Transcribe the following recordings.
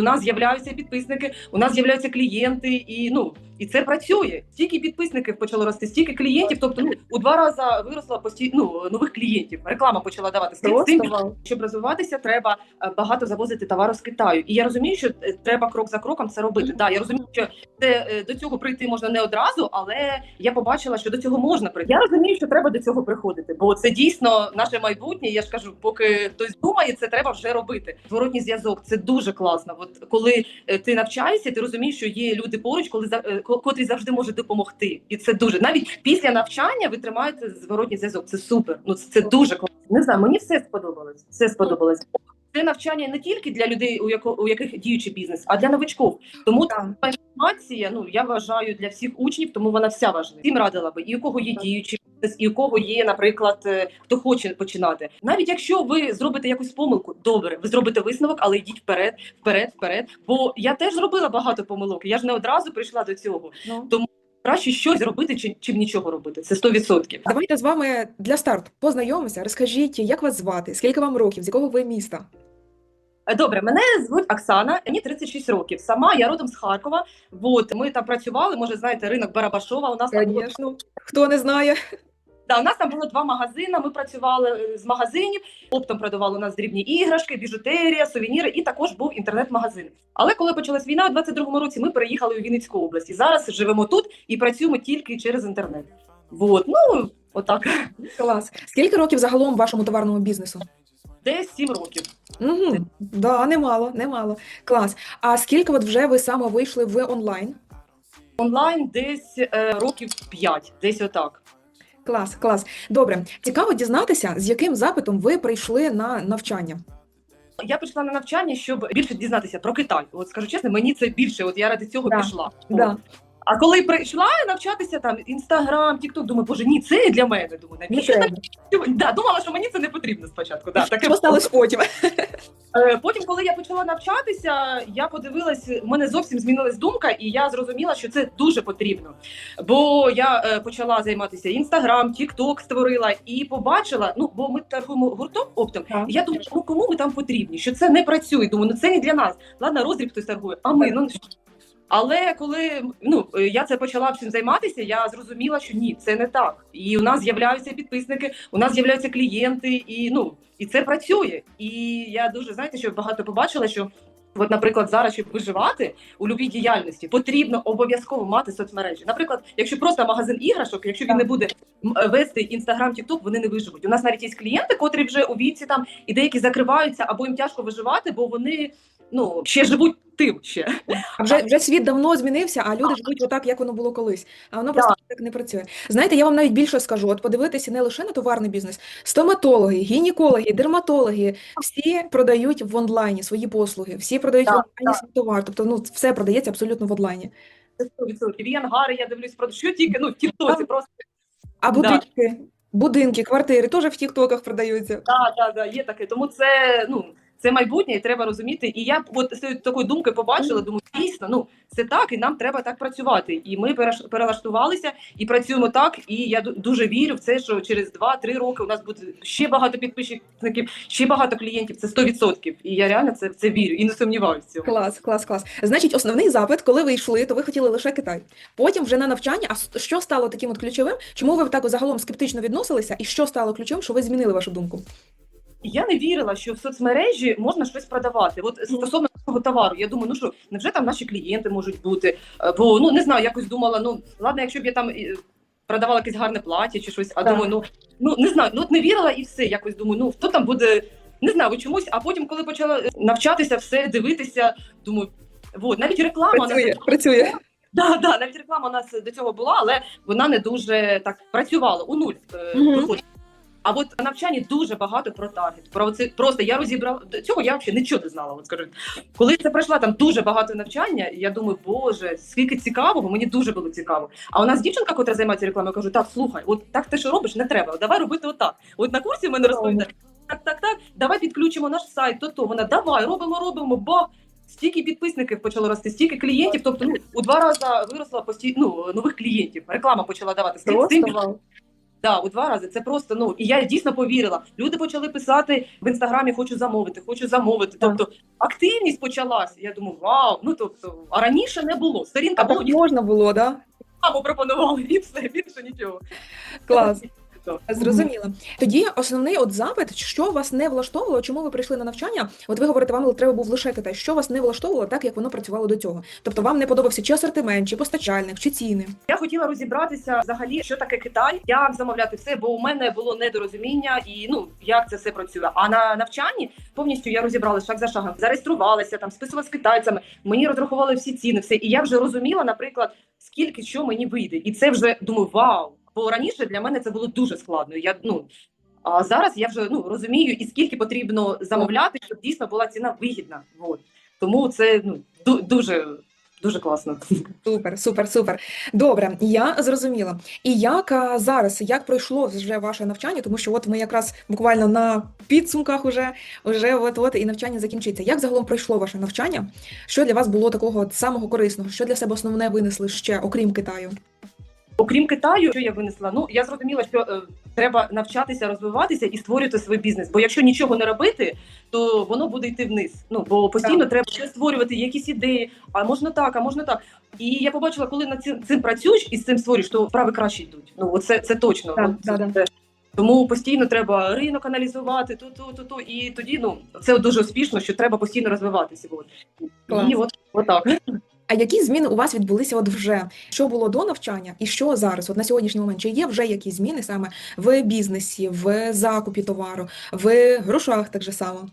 У нас з'являються підписники, у нас з'являються клієнти, і ну і це працює. Стільки підписників почало рости, стільки клієнтів. Тобто, ну у два рази виросла постій, ну, нових клієнтів. Реклама почала давати З цим щоб розвиватися, треба е, багато завозити товару з Китаю. І я розумію, що е, треба крок за кроком це робити. Да, я розумію, що це е, до цього прийти можна не одразу, але я побачила, що до цього можна прийти. Я розумію, що треба до цього приходити, бо це дійсно наше майбутнє. Я ж кажу, поки хтось думає, це треба вже робити. Зворотній зв'язок це дуже класно. От коли ти навчаєшся, ти розумієш, що є люди поруч, коли котрі завжди може допомогти, і це дуже навіть після навчання ви тримаєте зворотній зв'язок. Це супер. Ну це дуже. Не знаю, мені все сподобалось. Все сподобалось. Це навчання не тільки для людей, у яко у яких діючий бізнес, а для новичків. Тому та інформація, ну я вважаю для всіх учнів, тому вона вся важлива. Всім радила би, і у кого є діючий і у кого є, наприклад, е, хто хоче починати. Навіть якщо ви зробите якусь помилку, добре, ви зробите висновок, але йдіть вперед, вперед, вперед. Бо я теж зробила багато помилок. Я ж не одразу прийшла до цього. Ну. Краще щось робити, чим, чим нічого робити. Це 100%. Давайте з вами для старту познайомимося. Розкажіть, як вас звати, скільки вам років, з якого ви міста? Е, Добре, мене звуть Оксана, мені 36 років. Сама я родом з Харкова. Вот ми там працювали. Може, знаєте, ринок Барабашова. У нас там було, Хто не знає? Да, у нас там було два магазини. Ми працювали е, з магазинів. Оптом продавали у нас дрібні іграшки, біжутерія, сувеніри, і також був інтернет-магазин. Але коли почалась війна у 22-му році, ми переїхали у Вінницьку область. І зараз живемо тут і працюємо тільки через інтернет. Вот, ну отак, Клас. Скільки років загалом вашому товарному бізнесу? десь 7 років. Угу. Да, немало, немало. Клас. А скільки от вже ви саме вийшли в онлайн? Онлайн десь е, років 5, десь отак. Клас, клас. Добре. Цікаво дізнатися, з яким запитом ви прийшли на навчання. Я прийшла на навчання, щоб більше дізнатися про Китай. От скажу чесно, мені це більше. От я ради цього Да, пішла. Да. А коли прийшла навчатися там інстаграм, тікток, думаю, боже, ні, це для мене. Думаю, навіщо так? Да, думала, що мені це не потрібно спочатку. Да, таке Що сталося потім? Е, Потім, коли я почала навчатися, я подивилась, в мене зовсім змінилась думка, і я зрозуміла, що це дуже потрібно. Бо я е, почала займатися інстаграм, тікток створила і побачила. Ну бо ми торгуємо гуртом оптом. І я думаю, ну кому ми там потрібні? Що це не працює? Думаю, ну це не для нас. Ладно, розріб хтось торгує, а ми ну. Але коли ну е, я це почала цим займатися, я зрозуміла, що ні, це не так. І у нас з'являються підписники, у нас з'являються клієнти, і ну і це працює. І я дуже знаєте, що багато побачила, що. От, наприклад, зараз, щоб виживати у любій діяльності, потрібно обов'язково мати соцмережі. Наприклад, якщо просто магазин іграшок, якщо він не буде е, вести інстаграм, тікток, вони не виживуть. У нас навіть є клієнти, котрі вже у віці там і деякі закриваються, або їм тяжко виживати, бо вони ну ще живуть тим ще. А вже, вже світ давно змінився, а люди живуть отак, як воно було колись. А воно просто так не працює. Знаєте, я вам навіть більше скажу: от подивитися не лише на товарний бізнес, стоматологи, гінекологи, дерматологи, всі продають в онлайні свої послуги, всі продають в Так, онлайні свій товар. Тобто, ну все продається абсолютно в онлайні. Це 100%. І ангари, я дивлюсь про що тільки ну в тіктоці просто А Да. будинки, будинки, квартири теж в тіктоках продаються. да, да, да, є таке. Тому це ну це майбутнє, і треба розуміти. І я от з такої думки побачила, думаю, дійсно, ну це так, і нам треба так працювати. І ми перелаштувалися і працюємо так. І я дуже вірю в це, що через 2-3 роки у нас буде ще багато підписників, ще багато клієнтів. Це 100%. І я реально це, це вірю і не сумніваюся. Клас, клас, клас. Значить, основний запит, коли ви йшли, то ви хотіли лише Китай. Потім вже на навчання. А що стало таким от ключовим? Чому ви так загалом скептично відносилися? І що стало ключовим, що ви змінили вашу думку? Я не вірила, що в соцмережі можна щось продавати. От стосовно цього товару, я думаю, ну що невже там наші клієнти можуть бути? Бо ну не знаю, якось думала, ну ладно, якщо б я там е, продавала якесь гарне плаття чи щось, а Так. думаю, ну ну не знаю, ну от не вірила і все. Якось думаю, ну хто там буде, не знаю, чомусь. А потім, коли почала е, навчатися, все дивитися, думаю, от навіть реклама у нас- Працює, працює. Да, да, навіть реклама у нас до цього була, але вона не дуже так працювала у нуль виходить. А от на навчанні дуже багато про таргет. Про це просто я розібрала до цього. Я взагалі нічого не знала. От скажу, коли це пройшла там дуже багато навчання. Я думаю, боже, скільки цікавого, мені дуже було цікаво. А у нас дівчинка, котра займається рекламою, кажу, так слухай, от так ти що робиш, не треба. Давай робити отак. От на курсі в мене розповідає, так, так, так, давай підключимо наш сайт, то то вона давай, робимо, робимо, бах. Стільки підписників почало рости, стільки клієнтів. Тобто, ну у два рази виросла пості... ну, нових клієнтів. Реклама почала давати. Просто. Да, у два рази. Це просто ну і я дійсно повірила. Люди почали писати в інстаграмі: хочу замовити, хочу замовити. Так. Тобто активність почалась. Я думаю, вау. Ну тобто, а раніше не було. Сторінка А було так можна було, да? або пропонували і все більше нічого. Клас. То. Зрозуміло. Тоді основний от запит, що вас не влаштовувало, чому ви прийшли на навчання? От ви говорите, вам треба був лише Китай. Що вас не влаштовувало так, як воно працювало до цього? Тобто вам не подобався чи асортимент, чи постачальник, чи ціни? Я хотіла розібратися взагалі, що таке Китай, як замовляти все, бо у мене було недорозуміння і ну як це все працює. А на навчанні повністю я розібралася шаг за шагом, зареєструвалася там, списувала з китайцями. Мені розрахували всі ціни, все, і я вже розуміла, наприклад, скільки що мені вийде, і це вже думаю, вау. Бо раніше для мене це було дуже складно. Я ну а зараз я вже ну розумію, і скільки потрібно замовляти, щоб дійсно була ціна вигідна. От тому це ну дуже дуже класно. Супер, супер, супер. Добре, я зрозуміла. І як а, зараз, як пройшло вже ваше навчання? Тому що от ми якраз буквально на підсумках уже, уже от от і навчання закінчиться. Як загалом пройшло ваше навчання? Що для вас було такого самого корисного? Що для себе основне винесли ще, окрім Китаю? Окрім Китаю, що я винесла? Ну я зрозуміла, що е, треба навчатися, розвиватися і створювати свій бізнес. Бо якщо нічого не робити, то воно буде йти вниз. Ну бо постійно треба щось створювати, якісь ідеї. А можна так, а можна так. І я побачила, коли над цим, цим працюєш і з цим створюєш, то справи краще йдуть. Ну це, це точно. Так, Ну, да, да. це- Тому постійно треба ринок аналізувати, ту, ту, ту, ту. І тоді ну це дуже успішно, що треба постійно розвиватися. Клас. І от, от так. А які зміни у вас відбулися от вже? Що було до навчання і що зараз? От на сьогоднішній момент? Чи є вже якісь зміни саме в бізнесі, в закупі товару, в грошах так же само?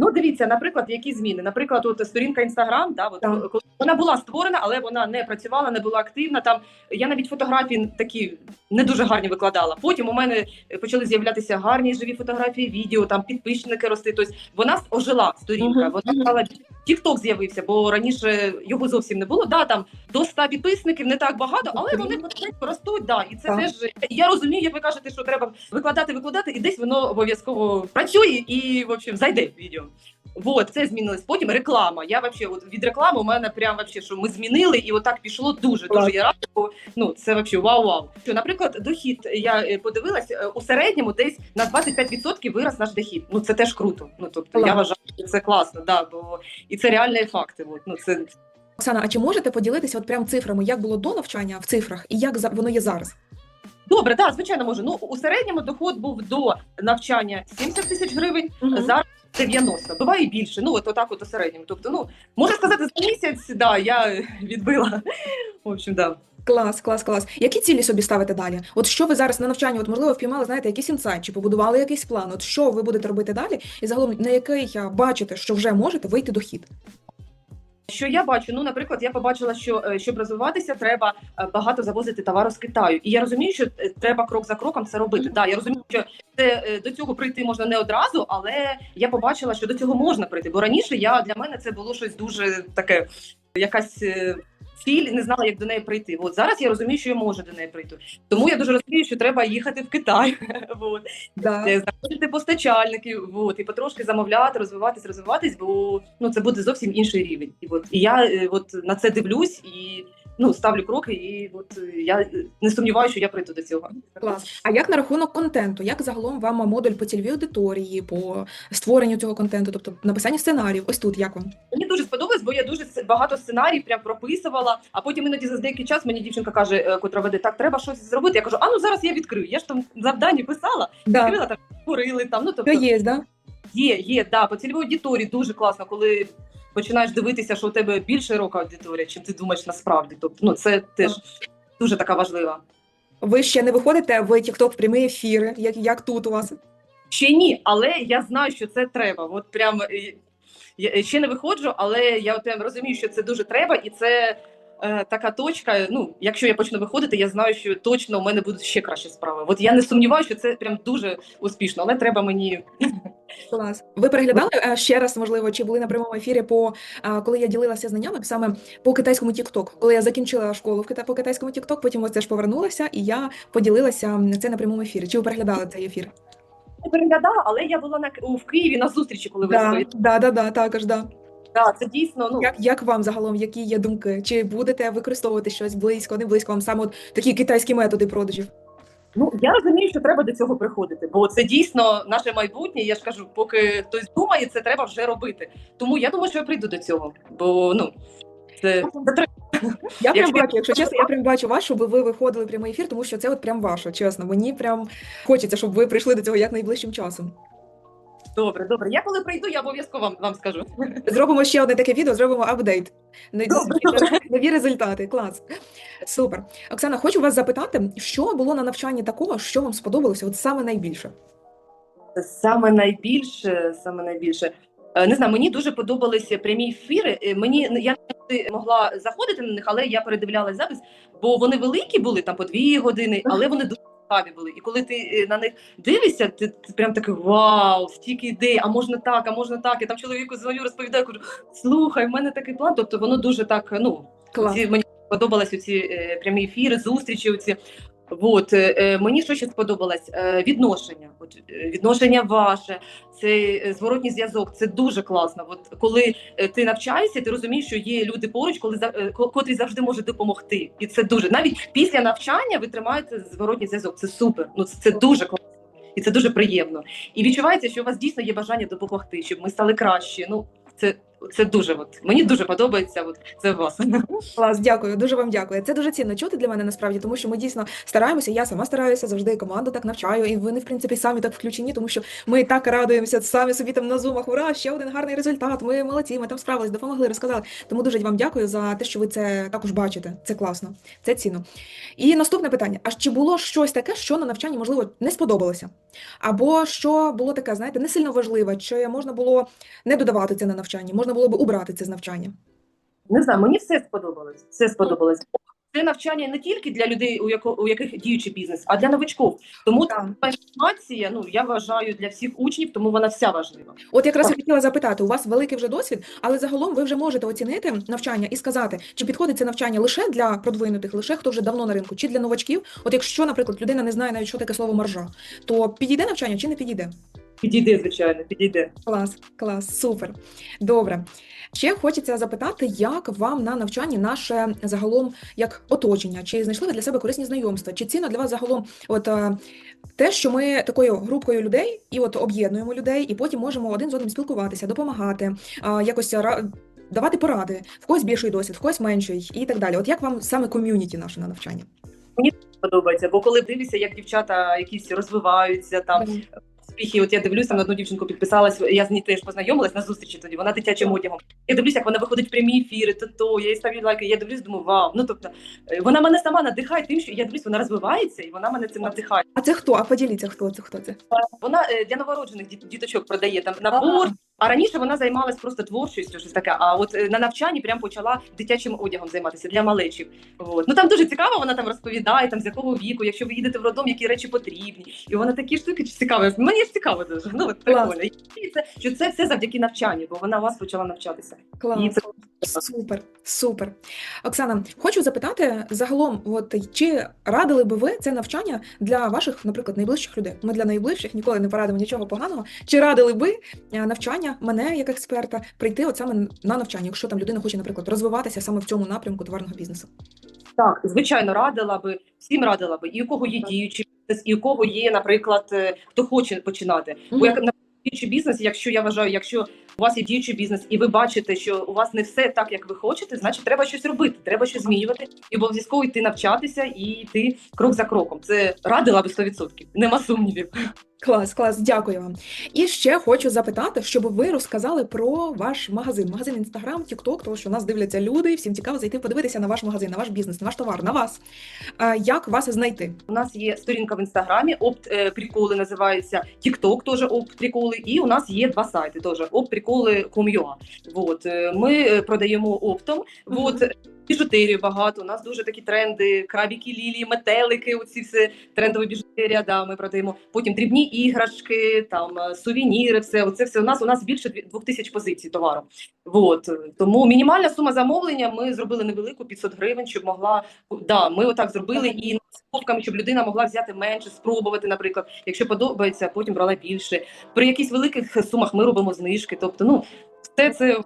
Ну, дивіться, наприклад, які зміни. Наприклад, от сторінка Інстаграм, да, от, Так. вона була створена, але вона не працювала, не була активна. Там я навіть фотографії такі не дуже гарні викладала. Потім у мене почали з'являтися гарні живі фотографії, відео, там підписчики рости. Тобто вона ожила сторінка. Мгм, Вона стала Тікток з'явився, бо раніше його зовсім не було. Да, там до 100 підписників не так багато, але вони потихеньку ростуть. Да, і це Так. теж я розумію, як ви кажете, що треба викладати, викладати, і десь воно обов'язково працює і в общем зайде в відео. Вот, це змінилось. Потім реклама. Я вообще от від реклами у мене прям вообще, що ми змінили, і отак пішло дуже. Дуже я рада. Бо, ну це вообще вау-вау. Що, наприклад, дохід я е, подивилась е, у середньому десь на 25% вирос наш дохід. Ну це теж круто. Ну тобто я Клас. вважаю, що це класно, да, бо і це реальні факти. От, ну це Оксана, а чи можете поділитися от прям цифрами, як було до навчання в цифрах і як за- воно є зараз? добре, да, звичайно, можу. Ну у середньому доход був до навчання 70 тисяч гривень. Мгм. Зараз 90, буває більше. Ну от отак, от у середньому. Тобто, ну можна сказати, за місяць да, я відбила. В общем, да. Клас, клас, клас. Які цілі собі ставите далі? От що ви зараз на навчанні, от можливо, впіймали, знаєте, якийсь інсайт, чи побудували якийсь план? От що ви будете робити далі? І загалом на який бачите, що вже можете вийти дохід? Що я бачу? Ну, наприклад, я побачила, що е, щоб розвиватися, треба е, багато завозити товару з Китаю. І я розумію, що е, треба крок за кроком це робити. Да, я розумію, що це до цього прийти можна не одразу, але я побачила, що до цього можна прийти. Бо раніше я для мене це було щось дуже таке, якась. Ціль не знала, як до неї прийти. От зараз я розумію, що я можу до неї прийти. Тому я дуже розумію, що треба їхати в Китай. От. Да. Е, знаходити постачальників, от, і потрошки замовляти, розвиватись, розвиватись, бо ну це буде зовсім інший рівень. І от і я е, от на це дивлюсь і ну ставлю кроки, і от е, я е, не сумніваюся, що я прийду до цього. Клас. А як на рахунок контенту? Як загалом вам модуль по цільовій аудиторії, по створенню цього контенту, тобто написання сценаріїв? Ось тут як вам? Мені дуже сподобалось, бо я дуже багато сценаріїв прям прописувала. А потім іноді за деякий час мені дівчинка каже, е, котра веде, так треба щось зробити. Я кажу, а ну зараз я відкрию. Я ж там завдання писала, Да. відкрила там, курили там. Ну тобто є, да? Є, є, да, по цільовій аудиторії дуже класно, коли починаєш дивитися, що у тебе більш широка аудиторія, чим ти думаєш насправді. Тобто, ну це теж дуже така важлива. Ви ще не виходите в TikTok в прямі ефіри, як, як тут у вас? Ще ні, але я знаю, що це треба. От прям е, я ще не виходжу, але я от прям розумію, що це дуже треба, і це е, така точка. Ну, якщо я почну виходити, я знаю, що точно у мене будуть ще кращі справи. От я не сумніваюся, що це прям дуже успішно, але треба мені Клас. Ви переглядали е, ще раз, можливо, чи були на прямому ефірі по коли я ділилася знаннями саме по китайському TikTok, коли я закінчила школу в кита по китайському TikTok, потім ось теж повернулася, і я поділилася це на прямому ефірі. Чи ви переглядали цей ефір? не переглядала, але я була на у- в Києві на зустрічі, коли ви Да, да, да, да, також да. Да, це дійсно ну Як, як вам загалом, які є думки? Чи будете використовувати щось близько, не близько вам саме от такі китайські методи продажів? Ну я розумію, що треба до цього приходити, бо це дійсно наше майбутнє. Я ж кажу, поки хтось думає, це треба вже робити. Тому я думаю, що я прийду до цього, бо ну це. Я прям бачу, якщо чесно, я прям бачу вас, щоб ви виходили в прямий ефір, тому що це от прям ваше, чесно. Мені прям хочеться, щоб ви прийшли до цього як найближчим часом. Добре, добре. Я коли прийду, я обов'язково вам, вам скажу. Зробимо ще одне таке відео, зробимо апдейт. Нові, Добре. нові результати. Клас. Супер. Оксана, хочу вас запитати, що було на навчанні такого, що вам сподобалося от саме найбільше? Саме найбільше, саме найбільше. Е, Не знаю, мені дуже подобалися прямі ефіри. Е, Мені я не могла заходити на них, але я передивлялась запис, бо вони великі були там по дві години, але вони дуже цікаві були. І коли ти е, на них дивишся, ти, ти прям такий вау, стільки ідей, а можна так, а можна так. Я там чоловіку дзвоню, розповідаю, кажу, слухай, в мене такий план. Тобто воно дуже так. Ну Клас. ці, мені подобалися ці е, прямі ефіри, зустрічі. Оці. От е, е, мені що ще сподобалось? Е, відношення. От відношення ваше, це е, зворотній зв'язок. Це дуже класно. От коли ти навчаєшся, ти розумієш, що є люди поруч, коли котрі завжди можуть допомогти. І це дуже навіть після навчання ви тримаєте зворотній зв'язок. Це супер. Ну це дуже класно. І це дуже приємно. І відчувається, що у вас дійсно є бажання допомогти, щоб ми стали краще. Ну це, це дуже от мені дуже подобається. От це вас. Клас, дякую, дуже вам дякую. Це дуже цінно чути для мене насправді, тому що ми дійсно стараємося. Я сама стараюся завжди команду так навчаю, і вони, в принципі, самі так включені, тому що ми так радуємося самі собі там на зумах. Ура, ще один гарний результат. Ми молодці, ми там справились, допомогли, розказали. Тому дуже вам дякую за те, що ви це також бачите. Це класно, це цінно. І наступне питання: а чи було щось таке, що на навчанні можливо не сподобалося? Або що було таке, знаєте, не сильно важливе, чи можна було не додавати це на навчання, можна було б убрати це з навчання? Не знаю, мені все сподобалось. Все сподобалось. Це навчання не тільки для людей, у, яко, у яких діючий бізнес, а для новичків. Тому Так. така інформація, ну я вважаю для всіх учнів, тому вона вся важлива. От якраз я хотіла запитати, у вас великий вже досвід, але загалом ви вже можете оцінити навчання і сказати, чи підходить це навчання лише для продвинутих, лише хто вже давно на ринку, чи для новачків. От якщо, наприклад, людина не знає навіть, що таке слово маржа, то підійде навчання чи не підійде? Підійде, звичайно, підійде. Клас, клас, супер. Добре. Ще хочеться запитати, як вам на навчанні наше загалом як оточення? Чи знайшли ви для себе корисні знайомства? Чи цінно для вас загалом от е, те, що ми такою групкою людей і от об'єднуємо людей, і потім можемо один з одним спілкуватися, допомагати, якось ра- давати поради, в когось більший досвід, в когось менший і так далі. От як вам саме ком'юніті наше на навчанні? Подобається, бо коли дивишся, як дівчата якісь розвиваються там. Успіхи, от я дивлюся там на одну дівчинку підписалась, я з нею теж познайомилась на зустрічі тоді, вона дитячим одягом. Я дивлюся, як вона виходить в прямі ефіри, то то, я їй ставлю лайки, я дивлюсь, думаю, вау. Ну тобто е, вона мене сама надихає тим, що я дивлюсь, вона розвивається і вона мене цим надихає. А це хто? А поділіться, хто це? Хто це? Вона е, для новороджених діточок продає там набор. А раніше вона займалась просто творчістю, щось таке. А от е, на навчанні прям почала дитячим одягом займатися для малечів. От. Ну там дуже цікаво, вона там розповідає, там з якого віку, якщо ви їдете в родом, які речі потрібні. І вона такі штуки цікаві. Мені ж цікаво дуже. Ну от прикольно. І це що це все завдяки навчанню, бо вона у вас почала навчатися. Клас. І це Супер, супер. Оксана, хочу запитати загалом, от чи радили би ви це навчання для ваших, наприклад, найближчих людей? Ми для найближчих ніколи не порадимо нічого поганого. Чи радили би е, навчання мене як експерта прийти от саме на навчання, якщо там людина хоче, наприклад, розвиватися саме в цьому напрямку товарного бізнесу? Так, звичайно, радила би всім радила би, і у кого є діючий бізнес, і у кого є, наприклад, е, хто хоче починати. Бо як на діючий бізнес, якщо я вважаю, якщо у вас є діючий бізнес, і ви бачите, що у вас не все так, як ви хочете, значить треба щось робити, треба щось змінювати, і обов'язково йти навчатися і йти крок за кроком. Це радила би 100%, нема сумнівів. Клас, клас, дякую вам. І ще хочу запитати, щоб ви розказали про ваш магазин, магазин Інстаграм, Тікток, тому що нас дивляться люди, і всім цікаво зайти подивитися на ваш магазин, на ваш бізнес, на ваш товар, на вас. А, Як вас знайти? У нас є сторінка в інстаграмі, опт е, приколи називається TikTok, теж опт приколи, і у нас є два сайти, теж опт-приколи.com.ua. Вот е, ми е, продаємо оптом. Вот біжутерію багато. У нас дуже такі тренди: крабіки, лілії, метелики. Оці все трендові біжутерія. Да, ми продаємо. Потім дрібні іграшки, там е, сувеніри. Все оце все у нас. У нас більше двох тисяч позицій товару. Вот е, тому мінімальна сума замовлення. Ми зробили невелику 500 гривень, щоб могла да. Ми отак зробили і скобками, щоб людина могла взяти менше, спробувати, наприклад, якщо подобається, потім брала більше. При якихось великих сумах ми робимо знижки. Тобто, ну все це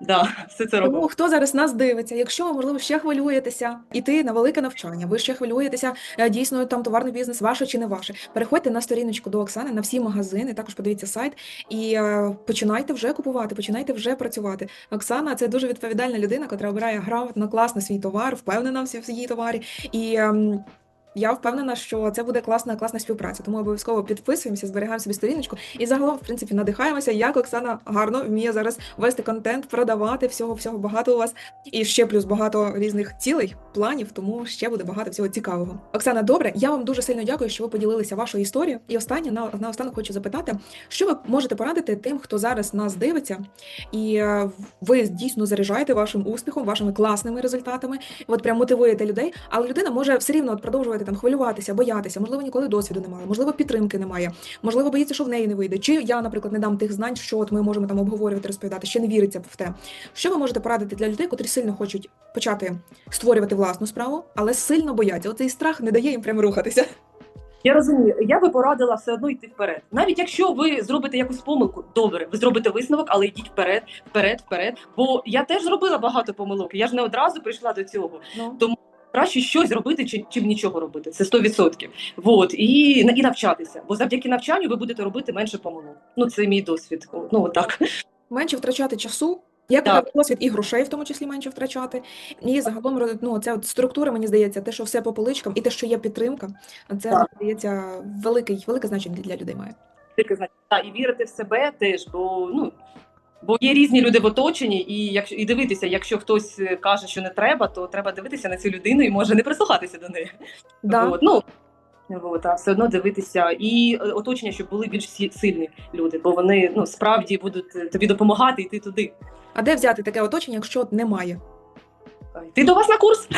Да, все це робимо. Тому хто зараз нас дивиться, якщо ви, можливо, ще хвилюєтеся іти на велике навчання, ви ще хвилюєтеся е, дійсно там товарний бізнес, ваше чи не ваше. Переходьте на сторіночку до Оксани на всі магазини, також подивіться сайт і е, починайте вже купувати, починайте вже працювати. Оксана це дуже відповідальна людина, яка обирає грамотно, класно свій товар, впевнена в своїй товарі. І ем, я впевнена, що це буде класна, класна співпраця. Тому обов'язково підписуємося, зберігаємо собі сторіночку і загалом, в принципі, надихаємося, як Оксана гарно вміє зараз вести контент, продавати всього, всього багато у вас. І ще плюс багато різних цілей, планів, тому ще буде багато всього цікавого. Оксана, добре, я вам дуже сильно дякую, що ви поділилися вашою історією. І останнє на, наостанок хочу запитати, що ви можете порадити тим, хто зараз нас дивиться, і е, ви дійсно заряджаєте вашим успіхом, вашими класними результатами, от прям мотивуєте людей, але людина може все рівно от продовжувати там хвилюватися, боятися, можливо, ніколи досвіду немає, можливо, підтримки немає, можливо, боїться, що в неї не вийде. Чи я, наприклад, не дам тих знань, що от ми можемо там обговорювати, розповідати, ще не віриться в те. Що ви можете порадити для людей, котрі сильно хочуть почати створювати власну справу, але сильно бояться? Оцей страх не дає їм прямо рухатися. Я розумію, я би порадила все одно йти вперед. Навіть якщо ви зробите якусь помилку, добре, ви зробите висновок, але йдіть вперед, вперед, вперед. Бо я теж зробила багато помилок. Я ж не одразу прийшла до цього. Ну. Краще щось робити, чи чим нічого робити. Це 100%. Вот. І, і навчатися. Бо завдяки навчанню ви будете робити менше помилок. Ну, це мій досвід. Ну, отак. менше втрачати часу. Як Так. так. досвід і грошей, в тому числі менше втрачати. І загалом ну, ця от структура, мені здається, те, що все по поличкам, і те, що є підтримка, це Так. здається великий, велике значення для людей має. Таке значить, та, і вірити в себе теж, бо ну. Бо є різні люди в оточенні, і якщо і дивитися, якщо хтось е, каже, що не треба, то треба дивитися на цю людину і може не прислухатися до неї. Да. Вот, ну, вот, а все одно дивитися і е, оточення, щоб були більш сильні люди, бо вони ну справді будуть е, тобі допомагати йти туди. А де взяти таке оточення, якщо немає? Ти до вас на курс,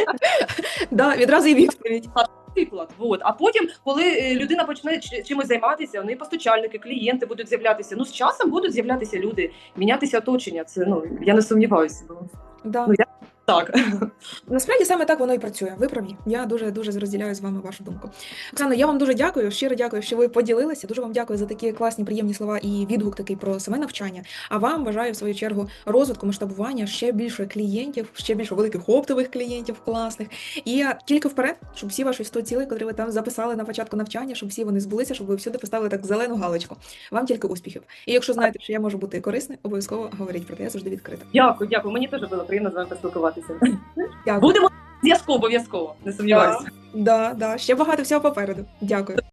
Да, відразу і відповідь. Приклад. Вот. А потім, коли е, людина почне чимось займатися, вони постачальники, клієнти будуть з'являтися. Ну з часом будуть з'являтися люди, мінятися оточення. Це ну я не сумніваюся. Да. Ну, Так. Насправді саме так воно і працює. Ви праві. Я дуже дуже розділяю з вами вашу думку. Оксано, я вам дуже дякую. Щиро дякую, що ви поділилися. Дуже вам дякую за такі класні, приємні слова і відгук такий про саме навчання. А вам бажаю в свою чергу розвитку, масштабування, ще більше клієнтів, ще більше великих оптових клієнтів, класних. І тільки вперед, щоб всі ваші 100 цілей, котрі ви там записали на початку навчання, щоб всі вони збулися, щоб ви всюди поставили так зелену галочку. Вам тільки успіхів. І якщо знаєте, що я можу бути корисною, обов'язково говоріть про те. Я завжди відкрита. Дякую, дякую. Мені теж було приємно з вами поспілкуватися. Дякую. Будемо зв'язку обов'язково, не сумніваюся. Да, да, ще багато всього попереду. Дякую.